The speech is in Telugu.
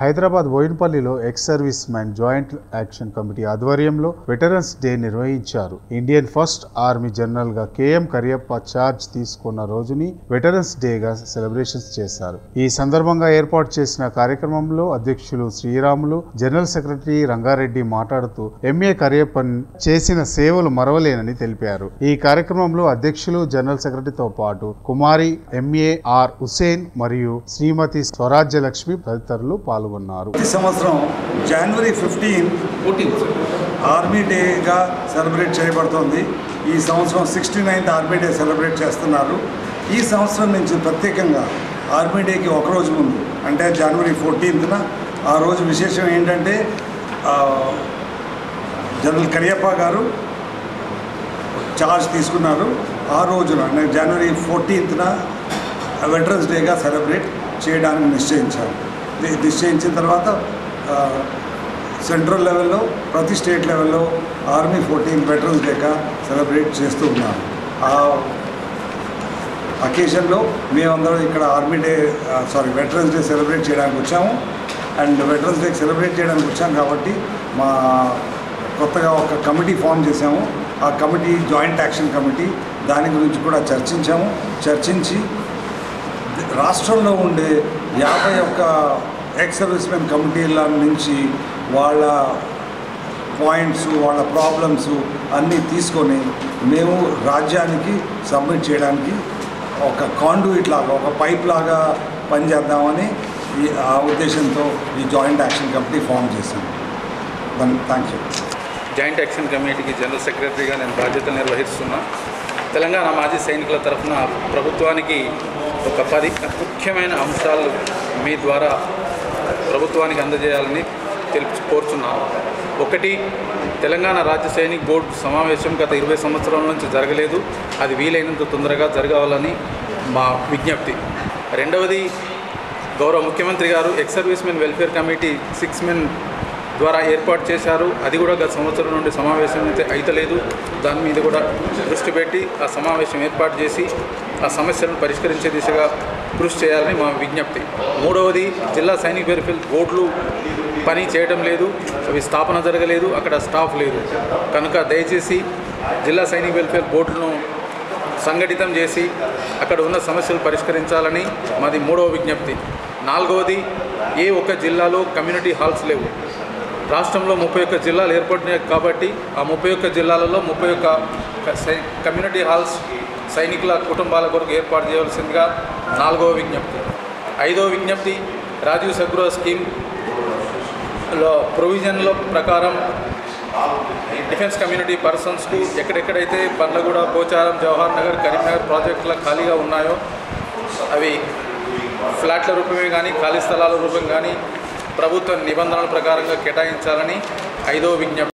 Hyderabad బోయిన్పల్లిలో ex service man joint action committee ఆధ్వర్యంలో వెటరన్స్ డే నిర్వహించారు. ఇండియన్ ఫస్ట్ ఆర్మీ జనరల్గా కేఎం కరియప్ప చార్జ్ తీసుకున్న రోజుని వెటరన్స్ డేగా సెలబ్రేషన్స్ చేశారు. ఈ సందర్భంగా ఏర్పాటు చేసిన కార్యక్రమంలో అధ్యక్షులు శ్రీరాములు జనరల్ సెక్రటరీ రంగారెడ్డి మాట్లాడుతూ ఎంఏ కరియప్పన్ చేసిన సేవలు మరవలేనని తెలిపారు. ఈ కార్యక్రమంలో అధ్యక్షులు జనరల్ సెక్రటరీతో పాటు కుమారి ఎంఏ ఆర్ హుసేన్ మరియు శ్రీమతి స్వరాజ్యలక్ష్మి తదితరులు పాల్గొన్నారు. ప్రతి సంవత్సరం జనవరి ఫిఫ్టీన్ ఆర్మీ డేగా సెలబ్రేట్ చేయబడుతోంది. ఈ సంవత్సరం sixty ninth army day celebrate చేస్తున్నారు. ఈ సంవత్సరం నుంచి ప్రత్యేకంగా ఆర్మీ డేకి ఒకరోజు ముందు అంటే జనవరి ఫోర్టీన్త్న ఆ రోజు విశేషం ఏంటంటే జనరల్ కరియప్ప గారు చార్జ్ తీసుకున్నారు. ఆ రోజున అంటే జనవరి ఫోర్టీన్త్న వెటరన్స్ డేగా సెలబ్రేట్ చేయడానికి నిశ్చయించారు. నిశ్చయించిన తర్వాత సెంట్రల్ లెవెల్లో ప్రతి స్టేట్ లెవెల్లో ఆర్మీ ఫోర్టీన్ వెటరన్స్ డేగా సెలబ్రేట్ చేస్తూ ఉన్నాం ఆ అకేషన్లో మేమందరం ఇక్కడ army day sorry veterans day celebrate చేయడానికి వచ్చాము. అండ్ వెటరన్స్ డే సెలబ్రేట్ చేయడానికి వచ్చాం కాబట్టి మా కొత్తగా ఒక కమిటీ ఫామ్ చేశాము. ఆ కమిటీ జాయింట్ యాక్షన్ కమిటీ దాని గురించి కూడా చర్చించాము. చర్చించి రాష్ట్రంలో ఉండే యాభై ఒక్క ఎక్స్ సర్వీస్మెన్ కమిటీల నుంచి వాళ్ళ పాయింట్స్ వాళ్ళ ప్రాబ్లమ్స్ అన్నీ తీసుకొని మేము రాజ్యానికి సబ్మిట్ చేయడానికి ఒక కాండ్యూట్ లాగా ఒక పైప్ లాగా పనిచేద్దామని ఈ ఆ ఉద్దేశంతో ఈ జాయింట్ యాక్షన్ కమిటీ ఫామ్ చేశాను థ్యాంక్ యూ జాయింట్ యాక్షన్ కమిటీకి జనరల్ సెక్రటరీగా నేను బాధ్యతలు నిర్వహిస్తున్నా. తెలంగాణ మాజీ సైనికుల తరఫున ప్రభుత్వానికి ఒక పది ముఖ్యమైన అంశాలు మీ ద్వారా ప్రభుత్వానికి అందజేయాలని తెలుపు కోరుచున్నాను. ఒకటి తెలంగాణ రాజ్య సైనిక్ బోర్డు సమావేశం గత ఇరవై సంవత్సరాల నుంచి జరగలేదు. అది వీలైనంత తొందరగా జరగాలని మా విజ్ఞప్తి. రెండవది గౌరవ ముఖ్యమంత్రి గారు ex service men welfare committee six men ద్వారా ఏర్పాటు చేశారు. అది కూడా గత సంవత్సరం నుండి సమావేశం అయితే అయితలేదు. దాని మీద కూడా దృష్టి పెట్టి ఆ సమావేశం ఏర్పాటు చేసి ఆ సమస్యలను పరిష్కరించే దిశగా కృషి చేయాలని మా విజ్ఞప్తి. మూడవది జిల్లా సైనిక వెల్ఫేర్ బోర్డులు పని చేయడం లేదు. అవి స్థాపన జరగలేదు. అక్కడ స్టాఫ్ లేదు. కనుక దయచేసి జిల్లా సైనిక వెల్ఫేర్ బోర్డులను సంఘటితం చేసి అక్కడ ఉన్న సమస్యలు పరిష్కరించాలని మాది మూడవ విజ్ఞప్తి. నాలుగవది ఏ ఒక్క జిల్లాలో కమ్యూనిటీ హాల్స్ లేవు. రాష్ట్రంలో ముప్పై ఒక్క జిల్లాలు ఏర్పడినాయి కాబట్టి ఆ ముప్పై ఒక్క జిల్లాలలో ముప్పై ఒక్క సై- కమ్యూనిటీ హాల్స్ సైనికుల కుటుంబాల కొరకు ఏర్పాటు చేయవలసిందిగా నాలుగవ విజ్ఞప్తి. ఐదవ విజ్ఞప్తి రాజీవ్ సగ్రో స్కీమ్లో ప్రొవిజన్ల ప్రకారం డిఫెన్స్ కమ్యూనిటీ పర్సన్స్కు ఎక్కడెక్కడైతే బండ్లగూడ పోచారం జవహర్ నగర్ కరీంనగర్ ప్రాజెక్టుల ఖాళీగా ఉన్నాయో అవి ఫ్లాట్ల రూపమే కానీ ఖాళీ స్థలాల రూపం కానీ ప్రభుత్వ నిబంధనల ప్రకారంగా కేటాయించాలని ఐదవ విజ్ఞప్తి